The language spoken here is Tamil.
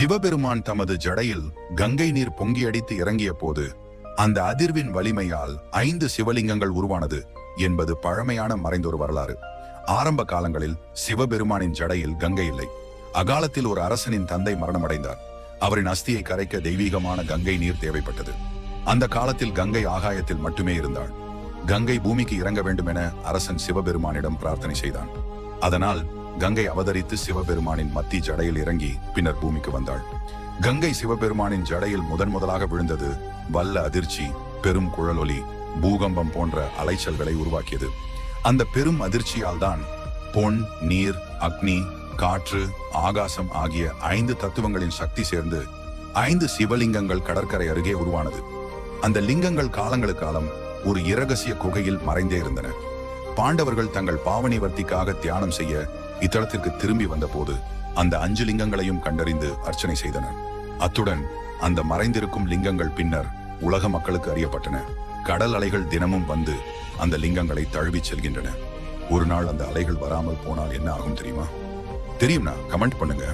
சிவபெருமான் தமது ஜடையில் கங்கை நீர் பொங்கி அடித்து இறங்கிய போது அந்த அதிர்வின் வலிமையால் ஐந்து சிவலிங்கங்கள் உருவானது என்பது பழமையான மறைந்தொரு வரலாறு. ஆரம்ப காலங்களில் சிவபெருமானின் ஜடையில் கங்கை இல்லை. அகாலத்தில் ஒரு அரசனின் தந்தை மரணமடைந்தார். அவரின் அஸ்தியை கரைக்க தெய்வீகமான கங்கை நீர் தேவைப்பட்டது. அந்த காலத்தில் கங்கை ஆகாயத்தில் மட்டுமே இருந்தாள். கங்கை பூமிக்கு இறங்க வேண்டும் என அரசன் சிவபெருமானிடம் பிரார்த்தனை செய்தான். அதனால் கங்கை அவதரித்து சிவபெருமானின் மத்தி ஜடையில் இறங்கி பின்னர் பூமிக்கு வந்தாள். கங்கை சிவபெருமானின் ஜடையில் முதன் முதலாக விழுந்தது வல்ல அதிர்ச்சி பெரும் குழலொலி பூகம்பம் போன்ற அலைச்சல்களை உருவாக்கியது. அந்த பெரும் அதிர்ச்சியால் தான் பொன் நீர் அக்னி காற்று ஆகாசம் ஆகிய ஐந்து தத்துவங்களின் சக்தி சேர்ந்து ஐந்து சிவலிங்கங்கள் கடற்கரை அருகே உருவானது. அந்த லிங்கங்கள் காலங்களுக்கு காலம் ஒரு இரகசிய குகையில் மறைந்தே இருந்தன. பாண்டவர்கள் தங்கள் பாவனிவர்த்திக்காக தியானம் செய்ய இத்தலத்திற்கு திரும்பி வந்தபோது அந்த அஞ்சு லிங்கங்களையும் கண்டறிந்து அர்ச்சனை செய்தனர். அத்துடன் அந்த மறைந்திருக்கும் லிங்கங்கள் பின்னர் உலக மக்களுக்கு அறியப்பட்டன. கடல் அலைகள் தினமும் வந்து அந்த லிங்கங்களை தழுவிச் செல்கின்றன. ஒரு நாள் அந்த அலைகள் வராமல் போனால் என்ன ஆகும் தெரியுமா? தெரியும்னா கமெண்ட் பண்ணுங்க.